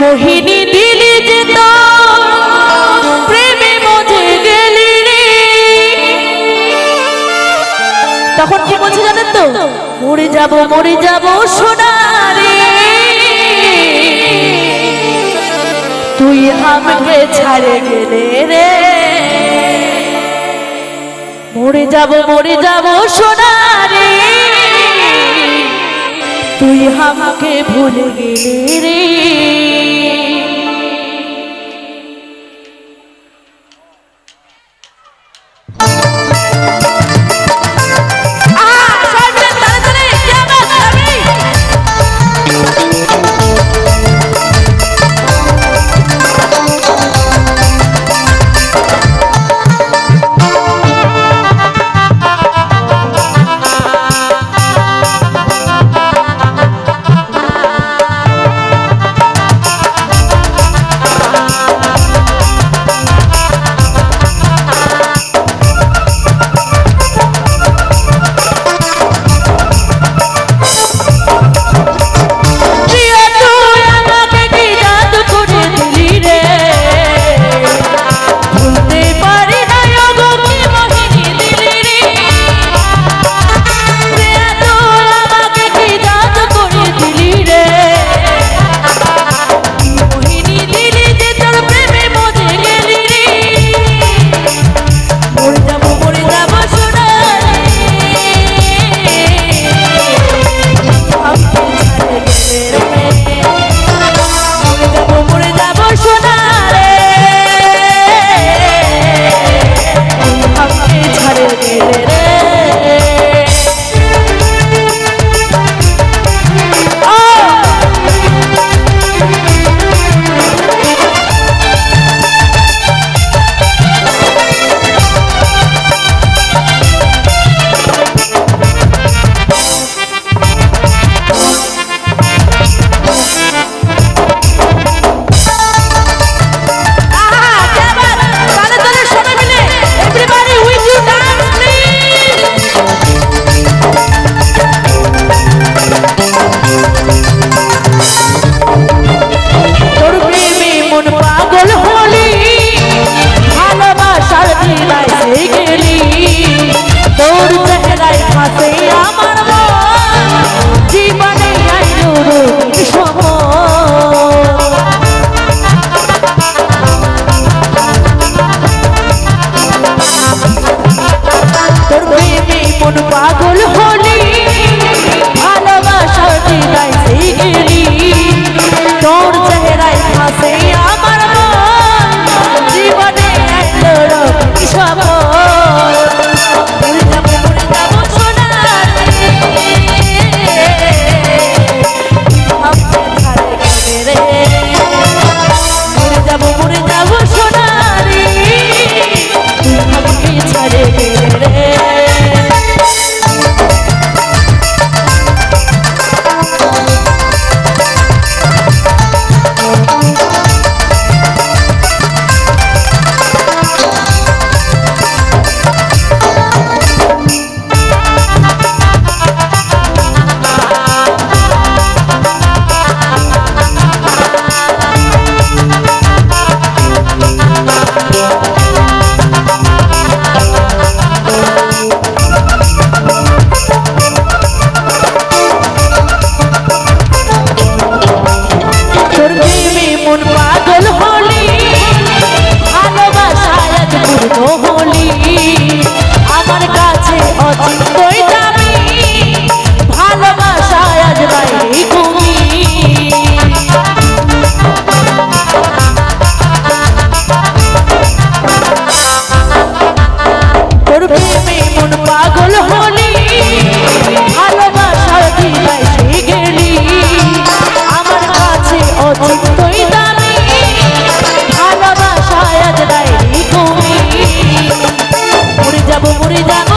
মোহিনী দিলি যে প্রেমে মজে গেলি তখন কি বলছে জানেন তো? মরে যাব মরে যাব সোনারে। তুই আমাকে ছাড়ে গেলে রে। মরে যাব মরে যাব সোনারে। তুই আমাকে ভুলে গেলে রে। তোর প্রেমে মন পাগল হল